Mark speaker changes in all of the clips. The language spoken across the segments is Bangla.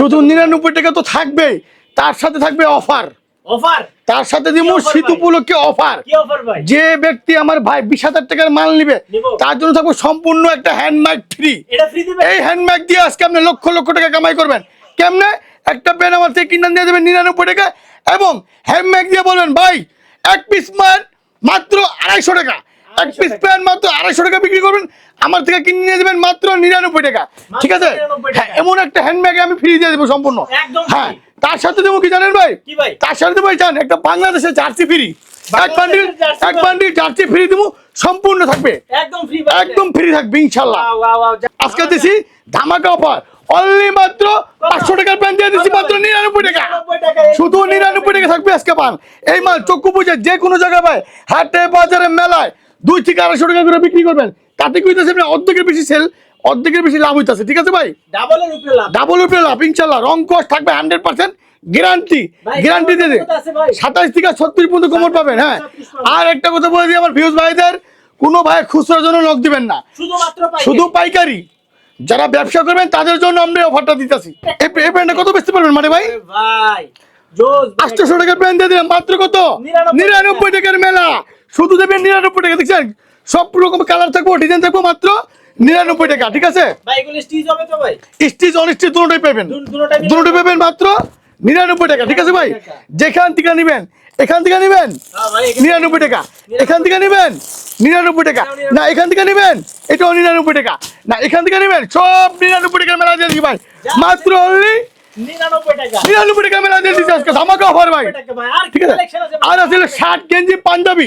Speaker 1: শুধু নিরানব্বই টাকা তো থাকবেই তার সাথে থাকবে অফার।
Speaker 2: অফার?
Speaker 1: তার সাথে দিব শীত উপলক্ষে অফার। যে ব্যক্তি আমার ভাই বিশ হাজার টাকার মাল নিবে তার জন্য থাকবে সম্পূর্ণ একটা হ্যান্ডমাইক ফ্রি এই হ্যান্ডব্যাগ দিয়ে আজকে আপনি লক্ষ লক্ষ টাকা কামাই করবেন। কেমনে? একটা পেন আমার থেকে কিনে দিয়ে দেবেন নিরানব্বই টাকা এবং হ্যান্ডব্যাগ দিয়ে বলবেন ভাই এক পিস মান মাত্র আড়াইশো টাকা। এক পিস
Speaker 2: টাকা।
Speaker 1: প্যান মাত্র আড়াইশো টাকা বিক্রি করবেন আমার থেকে কিনে নিয়ে দেবেন মাত্র নিরানব্বই টাকা। ঠিক আছে? হ্যাঁ এমন একটা হ্যান্ডব্যাগ আমি ফ্রি দিয়ে দেবো সম্পূর্ণ। হ্যাঁ তার সাথে দেবো কি জানেন ভাই? তার সাথে দেবো জান একটা বাংলাদেশের জার্সি ফ্রি এক বান্ডিল এক বান্ডিল জার্সি ফ্রি দেবো সম্পূর্ণ থাকবে।
Speaker 2: একদম ফ্রি
Speaker 1: একদম ফ্রি থাকবে ইনশাল্লাহ আজকে দিছি ধামাকা অফার অনলি মাত্র পাঁচশো টাকার প্যান্ট দিয়ে দিচ্ছি মাত্র নিরানব্বই টাকা। শুধু নিরানব্বই টাকা থাকবে আজকে পান। এই মাল চক্ষু বুঝে যে কোনো জায়গায় পায় হাটে বাজারে মেলায় দুই থেকে আড়াইশো টাকা করে বিক্রি করবেন। তাতে কি হইতেছে? অর্ধেকের বেশি সেল অর্ধেকের বেশি লাভ হইতেছে ঠিক আছে ভাই?
Speaker 2: ডাবলের উপরে লাভ।
Speaker 1: ডাবল উপরে লাভ ইনশাল্লাহ রং কস থাকবে হান্ড্রেড পার্সেন্ট গ্যারান্টি গ্যারান্টি দিয়ে
Speaker 2: কত
Speaker 1: সাতাশ থেকে ছত্রিশ পর্যন্ত কমর পাবেন হ্যাঁ। আর একটা কথা বলে দিই আমার ভিউজ ভাইদের কোনো ভাই খুচরার জন্য লক দিবেন না। শুধু পাইকারি। যারা ব্যবসা করবেন তাদের জন্য আমরা অফারটা দিতেছি। এই প্যান্টটা কত বেচতে পারবেন মানে ভাই। আটশোশো টাকার প্যান্ট দিয়ে দিলাম মাত্র কত? নিরানব্বই টাকার মেলা। শুধু দেবেন নিরানব্বই টাকা দেখছেন? সব রকম কালার থাকব ডিজাইন থাকব মাত্র নিরানব্বই টাকা ঠিক আছে?
Speaker 2: স্টিচ
Speaker 1: স্টিচ দুটোই পাবেন। দুটোই মাত্র নিরানব্বই টাকা ঠিক আছে ভাই? যেখান থেকে নিবেন এখান থেকে নিবেন
Speaker 2: হ্যাঁ
Speaker 1: নিরানব্বই টাকা। এখান থেকে নেবেন নিরানব্বই টাকা। না এখান থেকে নেবেন এটাও নিরানব্বই টাকা। না এখান থেকে নেবেন সব নিরানব্বই টাকার মেলা দিয়ে ভাই। মাত্র অনলি
Speaker 2: 99 টাকা
Speaker 1: নিরানব্বই টাকা। মেলা দিয়ে দিচ্ছি আজকে ধামাকা অফার ভাই।
Speaker 2: 99 টাকা ভাই আর কি
Speaker 1: ঠিক আছে? আর আসলে শার্ট গেঞ্জি পাঞ্জাবি।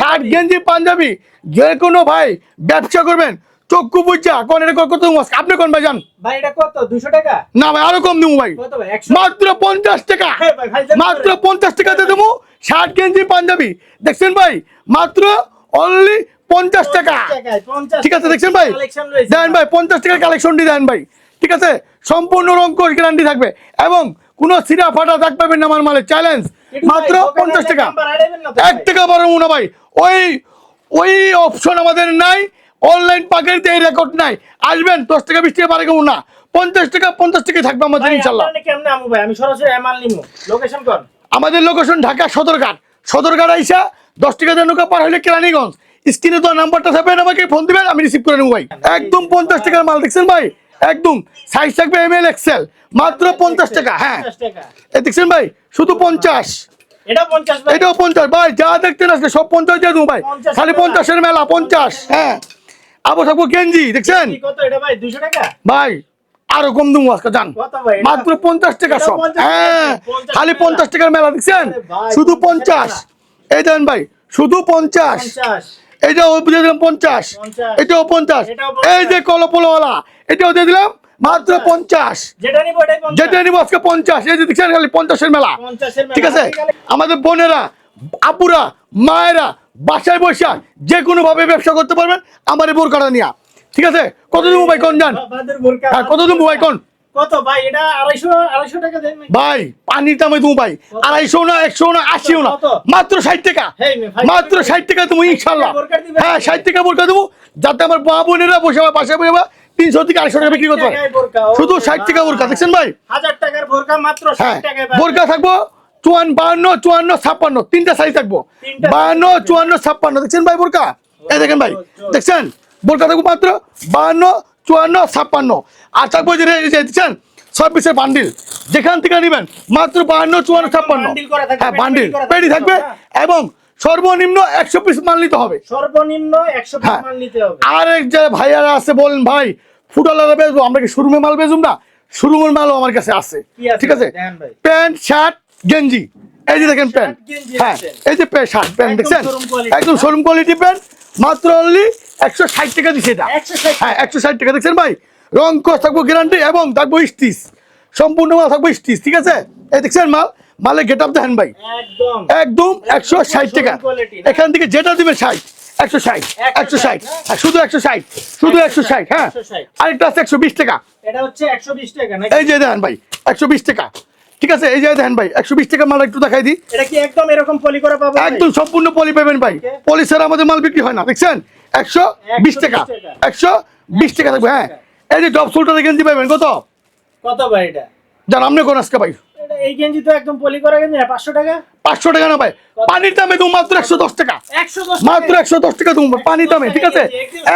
Speaker 2: শার্ট গেঞ্জি পাঞ্জাবি।
Speaker 1: যে কোনো ভাই ব্যবসা করবেন চক্ষু বুঝা কোন এটা কত আপনি কোন ভাই যান
Speaker 2: ভাই এটা কত? 200 টাকা?
Speaker 1: না ভাই আরও কম দেবো ভাই।
Speaker 2: কত ভাই? 100
Speaker 1: মাত্র পঞ্চাশ টাকা।
Speaker 2: হ্যাঁ জানি
Speaker 1: মাত্র
Speaker 2: করে।
Speaker 1: পঞ্চাশ টাকাতে দেবো শার্ট গেঞ্জি পাঞ্জাবি। দেখছেন ভাই? মাত্র অনলি পঞ্চাশ টাকা। ঠিক আছে দেখছেন ভাই? দেন ভাই পঞ্চাশ টাকার কালেকশনটি দেন ভাই। ঠিক আছে? সম্পূর্ণ কোর্স গ্যারান্টি থাকবে। এবং কোনো সিরা ফাটা দাগ পাবেন না আমার মালের চ্যালেঞ্জ মাত্র পঞ্চাশ টাকা। এক টাকা বাড়াবো না ভাই। ওই ওই অপশন আমাদের নাই। অনলাইন পাকেটে এই রেকর্ড নাই। আসবেন দশ টাকা বিশ টাকা বাড়াবো না পঞ্চাশ টাকা পঞ্চাশ টাকা থাকবে আমাদের ইনশাল্লাহ আমাদের লোকেশন ঢাকা সদরঘাট। সদরঘাট আইসা দশ টাকা দিয়ে নৌকা পার হলে কেরানীগঞ্জ। স্ক্রিনে তো নাম্বারটা থাকবেন আমাকে ফোন দিবেন আমি রিসিভ করে নেব ভাই। একদম পঞ্চাশ টাকার মাল দেখছেন ভাই? একদম সাইজ থাকবে এম এল এক্সেল মাত্র পঞ্চাশ টাকা হ্যাঁ।
Speaker 2: 50
Speaker 1: দেখছেন ভাই শুধু পঞ্চাশ।
Speaker 2: এটা 50 ভাই।
Speaker 1: এটাও পঞ্চাশ। ভাই যা দেখতেন আজকে সব পঞ্চাশ দিয়ে দেবো ভাই।
Speaker 2: 50
Speaker 1: খালি পঞ্চাশের মেলা পঞ্চাশ হ্যাঁ। আবার থাকব গেঞ্জি দেখছেন?
Speaker 2: ভাই 200 টাকা?
Speaker 1: ভাই আরও কম দেবো আজকে? মাত্র পঞ্চাশ টাকা সব হ্যাঁ।
Speaker 2: 50
Speaker 1: খালি পঞ্চাশ টাকার মেলা দেখছেন? শুধু পঞ্চাশ এই দেন ভাই শুধু পঞ্চাশ।
Speaker 2: 50
Speaker 1: এটাও বুঝে দিলাম পঞ্চাশ।
Speaker 2: 50
Speaker 1: এটাও পঞ্চাশ। এই যে কলপোলোওয়ালা এটাও দিয়ে দিলাম মাত্র পঞ্চাশ।
Speaker 2: যেটা নিব এটাই 50
Speaker 1: যেটা নিব আজকে পঞ্চাশ। এই যে দেখছেন খালি পঞ্চাশের মেলা।
Speaker 2: 50 এর মেলা।
Speaker 1: ঠিক আছে? আমাদের বোনেরা আপুরা মায়েরা বাসায় বসে যে কোনো ভাবে ব্যবসা করতে পারবেন আমার এই বোরকাটা নিয়া। ঠিক আছে? কত দেবো ভাই কোন যান হ্যাঁ কত দেবো ভাই কোন?
Speaker 2: কত? ভাই এটা 250 250 টাকা দেন ভাই।
Speaker 1: ভাই পানির দামে তুমি ভাই। আড়াইশো না একশো না আশিও না
Speaker 2: কত?
Speaker 1: মাত্র ষাট টাকা। মাত্র
Speaker 2: ভাই,
Speaker 1: ষাট টাকা তুমি ইনশাল্লাহ। হ্যাঁ ষাট টাকা বোরকা দেবো। যাতে আমার মা বোনেরা বসে আমার বাসায় বসে তিনশো থেকে আড়াইশো টাকা বিক্রি করতে পারে। শুধু ষাট টাকা বোরকা দেখছেন ভাই?
Speaker 2: হাজার টাকার বোরকা মাত্র
Speaker 1: হ্যাঁ
Speaker 2: 60।
Speaker 1: বোরকা থাকব চুয়ান্ন বাহান্ন চুয়ান্ন ছাপ্পান্ন তিনটা সাইজ থাকব। বাহান্ন চুয়ান্ন ছাপ্পান্ন দেখছেন ভাই বোরকা? এই দেখেন ভাই। দেখছেন? বোরকা থাকব মাত্র বাহান্ন চুয়ান্ন ছাপ্পান্ন। আর থাকব যে যে দেখছেন বান্ডিল যেখান থেকে নেবেন মাত্র বাহান্ন চুয়ান্ন ছাপ্পান্ন। হ্যাঁ বান্ডিল পেটি
Speaker 2: থাকবে, হ্যাঁ।
Speaker 1: এবং সর্বনিম্ন একশো পিস মাল নিতে হবে।
Speaker 2: সর্বনিম্ন একশো
Speaker 1: হ্যাঁ। আর এক যে ভাইয়ারা আছে বলেন ভাই ফুটবলাররা বেচবো আমরা কি শোরুমে মাল বেচুম না? শোরুমের মালও আমার কাছে আছে। ঠিক আছে? প্যান্ট শার্ট গেঞ্জি। এই যে দেখেন প্যান্ট। হ্যাঁ এই যে শার্ট প্যান্ট দেখছেন? একদম। Showroom quality pant. মাত্র অনলি একশো ষাট টাকা দিচ্ছে এটা। হ্যাঁ একশো ষাট টাকা দেখছেন ভাই? রং কস থাকব গ্যারান্টি এবং থাকব স্টিচ। সম্পূর্ণ মাল থাকব স্টিচ ঠিক আছে? এই দেখছেন মাল? মালের গেট আপ দেখেন ভাই।
Speaker 2: একদম।
Speaker 1: একশো ষাট টাকা? এখান থেকে যেটা দিবে ষাট একশো ষাট একশো ষাট হ্যাঁ, শুধু একশো ষাট শুধু একশো ষাট হ্যাঁ। আরেকটা আছে একশো বিশ টাকা।
Speaker 2: এটা হচ্ছে 120 টাকা
Speaker 1: এই যে দেখেন ভাই একশো বিশ টাকা। ঠিক আছে এই যে দেখেন ভাই একশো বিশ টাকা মাল একটু দেখাই দিই।
Speaker 2: এটা কি একদম এরকম পলি করা পাবো
Speaker 1: একদম সম্পূর্ণ পলি পাবেন ভাই. পলি ছাড়া আমাদের মাল বিক্রি হয় না দেখছেন? একশো বিশ টাকা। একশো বিশ টাকা থাকবে হ্যাঁ। এই যে ডব সোলটা গেঞ্জি পাবেন কত?
Speaker 2: কত ভাই এটা?
Speaker 1: যার আমনে কোন আজকে ভাই?
Speaker 2: এই গেঞ্জি তো একদম পলি করা গেঞ্জি না পাঁচশো টাকা?
Speaker 1: পাঁচশো টাকা না ভাই পানির দামে তুমি মাত্র একশো দশ টাকা।
Speaker 2: একশো দশ
Speaker 1: মাত্র একশো দশ টাকা তুমি পানির দামে ঠিক আছে?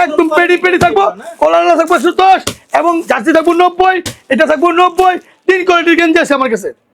Speaker 1: একদম পেডি পেডি থাকব কলার থাকব একশো দশ এবং জার্সি থাকব নব্বই এটা থাকব নব্বই তিন কোয়ালিটির গেঞ্জি আছে আমার কাছে।